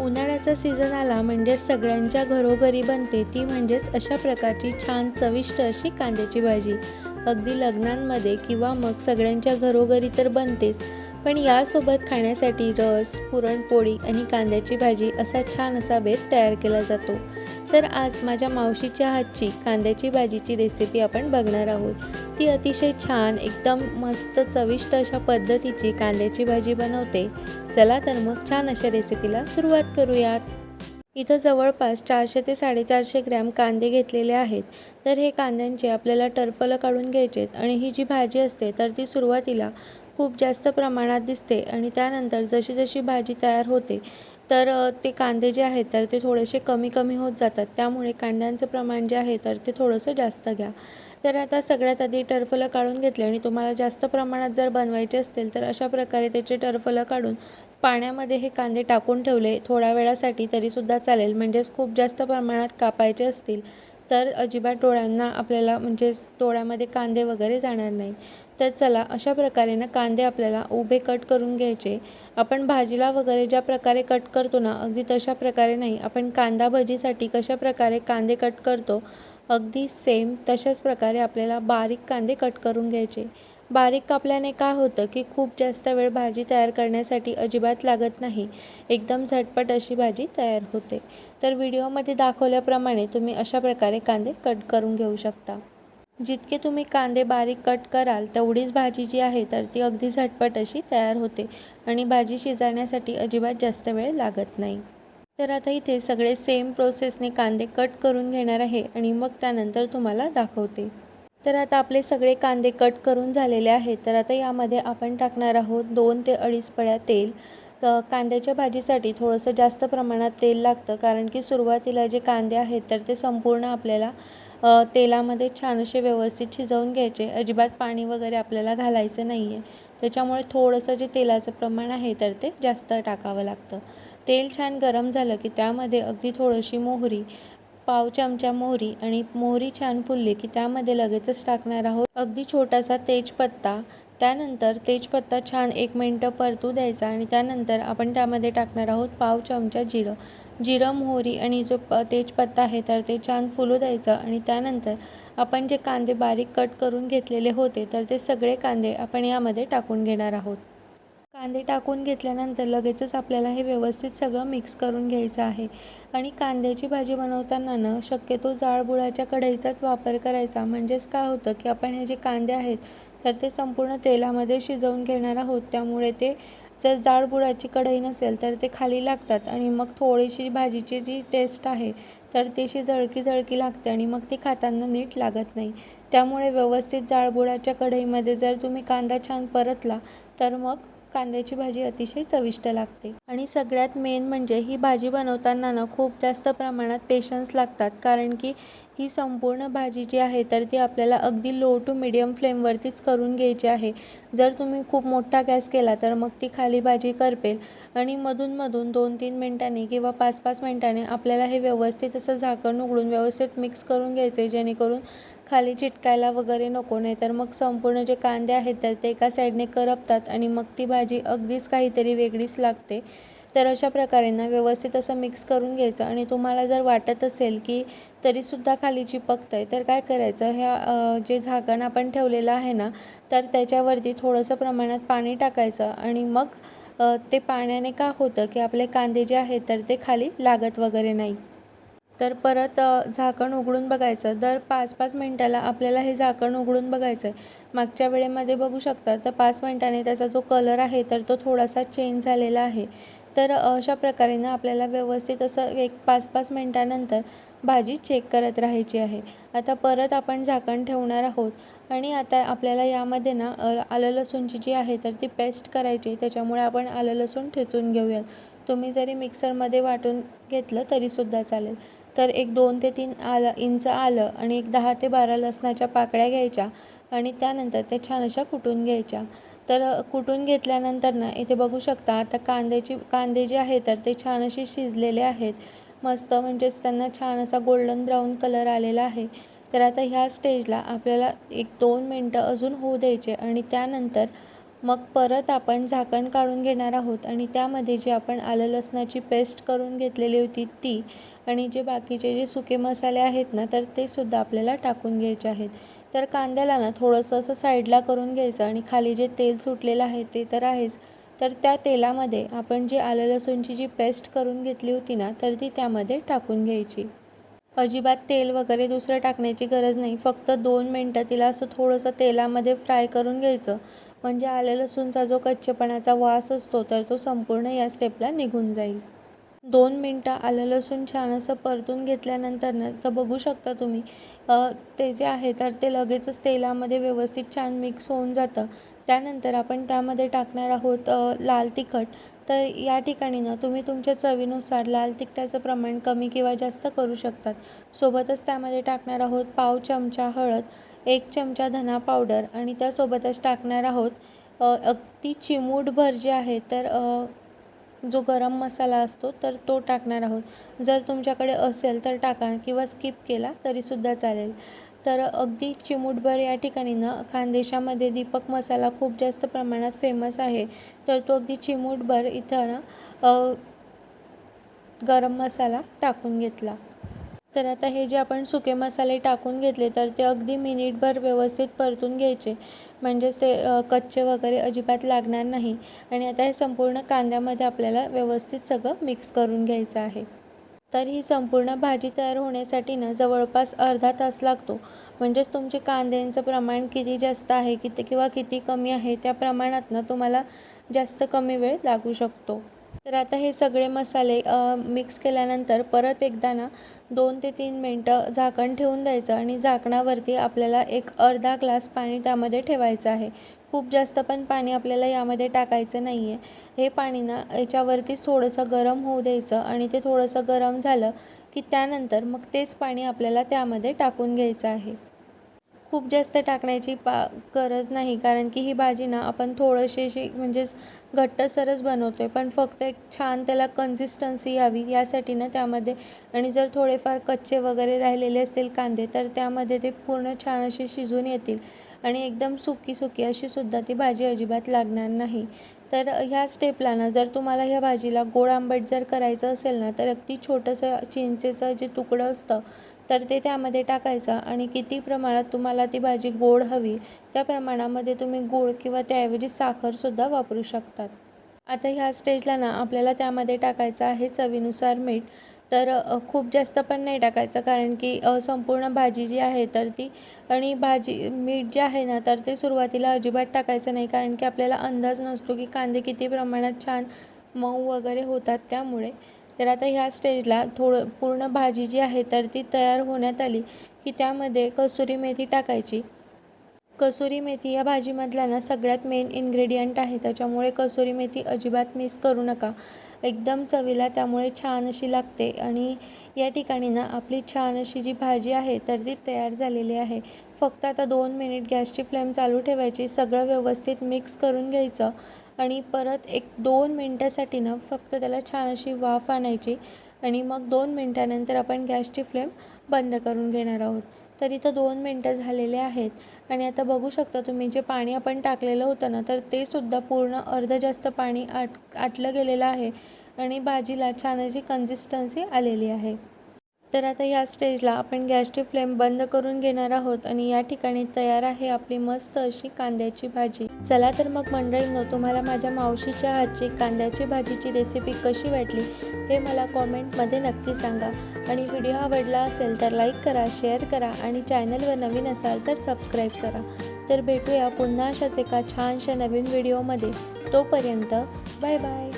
उन्हाळ्याचा सीझन आला म्हणजे सगळ्यांच्या घरोघरी बनते ती म्हणजेच अशा प्रकारची छान चविष्ट अशी कांद्याची भाजी. अगदी लग्नांमध्ये किंवा मग सगळ्यांच्या घरोघरी तर बनतेच. पण यासोबत खाण्यासाठी रस पुरणपोळी आणि कांद्याची भाजी असा छान असा बेत तयार केला जातो. तर आज माझ्या मावशीच्या हातची कांद्याची भाजीची रेसिपी आपण बघणार आहोत. ती अतिशय छान एकदम मस्त चविष्ट अशा पद्धतीची कांद्याची भाजी बनवते. चला तर मग छान अशा रेसिपीला सुरुवात करूयात. इथं जवळपास चारशे ते साडेचारशे ग्रॅम कांदे घेतलेले आहेत. तर हे कांद्यांचे आपल्याला टरफलं काढून घ्यायचे आहेत आणि ही जी भाजी असते तर ती सुरुवातीला खूप जास्त प्रमाणात दिसते आणि त्यानंतर जशी जशी भाजी तयार होते तर ते कांदे जे आहेत तर ते थोडेसे कमी कमी होत जातात. त्यामुळे कांद्यांचं प्रमाण जे आहे तर ते थोडंसं जास्त घ्या. तर आता सगळ्यात आधी टरफलं काढून घेतले आणि तुम्हाला जास्त प्रमाणात जर बनवायचे असतील तर अशा प्रकारे त्याचे टरफलं काढून पाण्यामध्ये हे कांदे टाकून ठेवले. थोड्या वेळासाठी तरीसुद्धा चालेल. म्हणजेच खूप जास्त प्रमाणात कापायचे असतील तर अजिबात डोळ्यांना आपल्याला म्हणजेच डोळ्यामध्ये कांदे वगैरे जाणार नाहीत. तर चला अशा प्रकारे ना कांदे आपल्याला उभे कट करून घ्यायचे. आपण भाजीला वगैरे ज्या प्रकारे कट करतो ना अगदी तशा प्रकारे नाही आपण कांदा भजीसाठी कशा प्रकारे कांदे कट करतो अगदी सेम तशाच प्रकारे आपल्याला बारीक कांदे कट करून घ्यायचे. बारीक कापल्याने काय होतं की खूप जास्त वेळ भाजी तयार करण्यासाठी अजिबात लागत नाही. एकदम झटपट अशी भाजी तयार होते. तर व्हिडिओमध्ये दाखवल्याप्रमाणे तुम्ही अशा प्रकारे कांदे कट करून घेऊ शकता. जितके तुम्ही कांदे बारीक कट कराल तेवढीच भाजी जी आहे तर ती अगदी झटपट अशी तयार होते आणि भाजी शिजवण्यासाठी अजिबात जास्त वेळ लागत नाही. तर आता इथे सगळे सेम प्रोसेसने कांदे कट करून घेणार आहे आणि मग त्यानंतर तुम्हाला दाखवते. तर आता आपले सगळे कांदे कट करून झालेले आहेत. तर आता यामध्ये आपण टाकणार आहोत दोन ते अडीच पळ्या तेल. कांद्याच्या भाजीसाठी थोडंसं जास्त प्रमाणात तेल लागतं कारण की सुरुवातीला जे कांदे आहेत तर ते संपूर्ण आपल्याला तेलामध्ये छान असे व्यवस्थित शिजवून घ्यायचे. अजिबात पाणी वगैरे आपल्याला घालायचं नाही आहे त्याच्यामुळे थोडंसं जे तेलाचं प्रमाण आहे तर ते जास्त टाकावं लागतं. तेल छान गरम झालं की त्यामध्ये अगदी थोडीशी मोहरी पाव चमचा मोहरी आणि मोहरी छान फुलली की त्यामध्ये लगेचच टाकणार आहोत. अगदी छोटासा तेजपत्ता. त्यानंतर तेजपत्ता छान एक मिनटं परतू द्यायचा आणि त्यानंतर आपण त्यामध्ये टाकणार आहोत पाव चमचा जिरं. जिरं मोहरी आणि जो प तेजपत्ता आहे तर ते छान फुलू द्यायचं आणि त्यानंतर आपण जे कांदे बारीक कट करून घेतलेले होते तर ते सगळे कांदे आपण यामध्ये टाकून घेणार आहोत. कांदे टाकून घेतल्यानंतर लगेचच आपल्याला हे व्यवस्थित सगळं मिक्स करून घ्यायचं आहे. आणि कांद्याची भाजी बनवताना ना शक्यतो जाळबुळाच्या कढईचाच वापर करायचा. म्हणजेच काय होतं की आपण हे जे कांदे आहेत तर ते संपूर्ण तेलामध्ये शिजवून घेणार आहोत. त्यामुळे ते जर जाळबुळाची कढई नसेल तर ते खाली लागतात आणि मग थोडीशी भाजीची जी टेस्ट आहे तर तीशी जळकी जळकी लागते आणि मग ती खाताना नीट लागत नाही. त्यामुळे व्यवस्थित जाळबुळाच्या कढईमध्ये जर तुम्ही कांदा छान परतला तर मग कांद्याची भाजी अतिशय चविष्ट लागते. आणि सगळ्यात मेन म्हणजे ही भाजी बनवताना ना खूप जास्त प्रमाणात पेशन्स लागतात. कारण की ही संपूर्ण भाजी जी आहे तर ती आपल्याला अगदी लो टू मिडियम फ्लेमवरतीच करून घ्यायची आहे. जर तुम्ही खूप मोठा गॅस केला तर मग ती खाली भाजी करपेल आणि मधूनमधून दोन तीन मिनटांनी किंवा पाच पाच मिनटांनी आपल्याला हे व्यवस्थित असं झाकण उघडून व्यवस्थित मिक्स करून घ्यायचं आहे जेणेकरून खाली चिटकायला वगैरे नको नाही तर मग संपूर्ण जे कांदे आहेत तर ते एका साईडने करपतात आणि मग ती भाजी अगदीच काहीतरी वेगळीच लागते. तर अशा प्रकारे ना व्यवस्थित असं मिक्स करून घ्यायचं आणि तुम्हाला जर वाटत असेल की तरीसुद्धा खाली चिपकतं आहे तर काय करायचं? ह्या जे झाकण आपण ठेवलेलं आहे ना तर त्याच्यावरती थोडंसं प्रमाणात पाणी टाकायचं आणि मग ते पाण्याने का होतं की आपले कांदे जे आहेत तर ते खाली लागत वगैरे नाही. तर परत झाकण उघडून बघायचं. दर पाच पाच मिनटाला आपल्याला हे झाकण उघडून बघायचं आहे मागच्या वेळेमध्ये बघू शकता तर पाच मिनटाने त्याचा जो कलर आहे तर तो थोडासा चेंज झालेला आहे. तर अशा प्रकारे ना आपल्याला व्यवस्थित असं एक पाच पाच मिनटानंतर भाजी चेक करत राहायची आहे. आता परत आपण झाकण ठेवणार आहोत आणि आता आपल्याला यामध्ये ना आलं लसूणची जी आहे तर ती पेस्ट करायची. त्याच्यामुळे आपण आलं लसूण ठेचून घेऊयात. तुम्ही जरी मिक्सरमध्ये वाटून घेतलं तरीसुद्धा चालेल. तर एक दोन ते तीन आलं इंच आलं आणि एक दहा ते बारा लसणाच्या पाकळ्या घ्यायच्या आणि त्यानंतर त्या छान अशा कुटून घ्यायच्या. तर कुटून घेतल्यानंतर ना इथे बघू शकता आता कांद्याची कांदे जे आहे तर ते छान असे शिजलेले आहेत. मस्त म्हणजेच त्यांना छान असा गोल्डन ब्राऊन कलर आलेला आहे. तर आता ह्या स्टेजला आपल्याला एक दोन मिनटं अजून होऊ द्यायचे आणि त्यानंतर मग परत आपण झाकण काढून घेणार आहोत आणि त्यामध्ये जे आपण आलं लसणाची पेस्ट करून घेतलेली होती ती आणि जे बाकीचे जे सुके मसाले आहेत ना तर ते सुद्धा आपल्याला टाकून घ्यायचे आहेत. तर कांद्याला ना थोडंसं असं साईडला करून घ्यायचं आणि खाली जे तेल सुटलेलं आहे ते तर आहेच. तर त्या तेलामध्ये आपण जी आलं लसूणची जी पेस्ट करून घेतली होती ना तर ती त्यामध्ये टाकून घ्यायची. अजिबात तेल वगैरे दुसरं टाकण्याची गरज नाही. फक्त दोन मिनटं तिला असं थोडंसं तेलामध्ये फ्राय करून घ्यायचं म्हणजे आलं लसूणचा जो कच्चेपणाचा वास असतो तर तो संपूर्ण या स्टेपला निघून जाईल. दोन मिनटं आलं लसूण छान असं परतून घेतल्यानंतर ना तर बघू शकता तुम्ही ते जे आहे तर ते लगेचच तेलामध्ये व्यवस्थित छान मिक्स होऊन जातं. त्यानंतर आपण त्यामध्ये टाकणार आहोत लाल तिखट. तर या ठिकाणी ना तुम्ही तुमच्या चवीनुसार लाल तिखटाचं प्रमाण कमी किंवा जास्त करू शकतात. सोबतच त्यामध्ये टाकणार आहोत पाव चमचा हळद एक चमचा धना पावडर आणि त्यासोबतच टाकणार आहोत अगदी चिमूटभर जे आहे तर जो गरम मसाला असतो तर तो टाकणार आहोत. जर तुमच्याकडे असेल तर टाका किंवा स्किप केला तरीसुद्धा चालेल. तर अगदी चिमूटभर या ठिकाणी ना खानदेशामध्ये दीपक मसाला खूप जास्त प्रमाणात फेमस आहे. तर तो अगदी चिमूटभर इथं ना गरम मसाला टाकून घेतला. तर आता हे जे आपण सुके मसाले टाकून घेतले तर ते अगदी मिनिटभर व्यवस्थित परतून घ्यायचे. म्हणजेच ते कच्चे वगैरे अजिबात लागणार नाही. आणि आता हे संपूर्ण कांद्यामध्ये आपल्याला व्यवस्थित सगळं मिक्स करून घ्यायचं आहे. तर ही संपूर्ण भाजी तयार होण्यासाठी ना जवळपास अर्धा तास लागतो. म्हणजेच तुमचे कांद्यांचं प्रमाण किती जास्त आहे किती किंवा किती कमी आहे त्या प्रमाणात ना तुम्हाला जास्त कमी वेळ लागू शकतो. तर आता हे सगळे मसाले मिक्स केल्यानंतर परत एकदा ना दोन ते तीन मिनटं झाकण ठेवून द्यायचं आणि झाकणावरती आपल्याला एक अर्धा ग्लास पाणी त्यामध्ये ठेवायचं आहे. खूप जास्त पण पाणी आपल्याला यामध्ये टाकायचं नाही आहे हे पाणी ना याच्यावरतीच थोडंसं गरम होऊ द्यायचं आणि ते थोडंसं गरम झालं की त्यानंतर मग तेच पाणी आपल्याला त्यामध्ये टाकून घ्यायचं आहे. खूप जास्त टाकण्याची पा गरज नाही कारण की ही भाजी ना आपण थोडीशी अशी म्हणजेच घट्टसरच बनवतो आहे पण फक्त एक छान त्याला कन्सिस्टन्सी यावी यासाठी ना त्यामध्ये आणि जर थोडेफार कच्चे वगैरे राहिलेले असतील कांदे तर त्यामध्ये ते पूर्ण छान असे शिजून येतील. आणि एकदम सुकी सुकी अशी सुद्धा ती भाजी अजिबात लागणार नाही. तर ह्या स्टेपला ना जर तुम्हाला ह्या भाजीला गोड आंबट जर करायचं असेल ना तर अगदी छोटंसं चिंचेचं जे तुकडं असतं तर ते त्यामध्ये टाकायचं आणि किती प्रमाणात तुम्हाला ती भाजी गोड हवी त्या प्रमाणामध्ये तुम्ही गोड किंवा त्याऐवजी साखरसुद्धा वापरू शकतात. आता ह्या स्टेजला ना आपल्याला त्यामध्ये टाकायचं आहे चवीनुसार मीठ. तर खूप जास्त पण नाही टाकायचं कारण की संपूर्ण भाजी जी आहे तर ती आणि भाजी मीठ जे आहे ना तर ते सुरुवातीला अजिबात टाकायचं नाही कारण की आपल्याला अंदाज नसतो की कांदे किती प्रमाणात छान मऊ वगैरे होतात त्यामुळे. तर आता ह्या स्टेजला थोडं पूर्ण भाजी जी आहे तर ती तयार होण्यात आली की त्यामध्ये कसुरी मेथी टाकायची. कसुरी मेथी या भाजीमधला ना सगळ्यात मेन इन्ग्रेडियंट आहे. त्याच्यामुळे कसुरी मेथी अजिबात मिस करू नका. एकदम चवीला त्यामुळे छान अशी लागते. आणि या ठिकाणी ना आपली छान अशी जी भाजी आहे तर ती तयार झालेली आहे. फक्त आता दोन मिनिट गॅसची फ्लेम चालू ठेवायची. सगळं व्यवस्थित मिक्स करून घ्यायचं. आणि परत एक दोन मिनटासाठी ना फक्त त्याला छान अशी वाफ आणायची. आणि मग दोन मिनटानंतर आपण गॅसची फ्लेम बंद करून घेणार आहोत. तर इथं दोन मिनटं झालेले आहेत. आणि आता बघू शकता तुम्ही जे पाणी आपण टाकलेलं होतं ना तर ते सुद्धा पूर्ण अर्ध जास्त पाणी आट आटलं गेलेलं आहे. आणि भाजीला छान अशी कन्सिस्टन्सी आलेली आहे. तर आता या स्टेजला आपण गॅसची फ्लेम बंद करून घेणार आहोत आणि या ठिकाणी तयार आहे आपली मस्त अशी कांद्याची भाजी. चला तर मग मंडळींनो तुम्हाला माझ्या मावशीच्या हातची कांद्याची भाजीची रेसिपी कशी वाटली हे मला कॉमेंटमध्ये नक्की सांगा. आणि व्हिडिओ आवडला असेल तर लाईक करा शेअर करा आणि चॅनलवर नवीन असाल तर सबस्क्राईब करा. तर भेटूया पुन्हा अशाच एका छानशा नवीन व्हिडिओमध्ये तोपर्यंत बाय बाय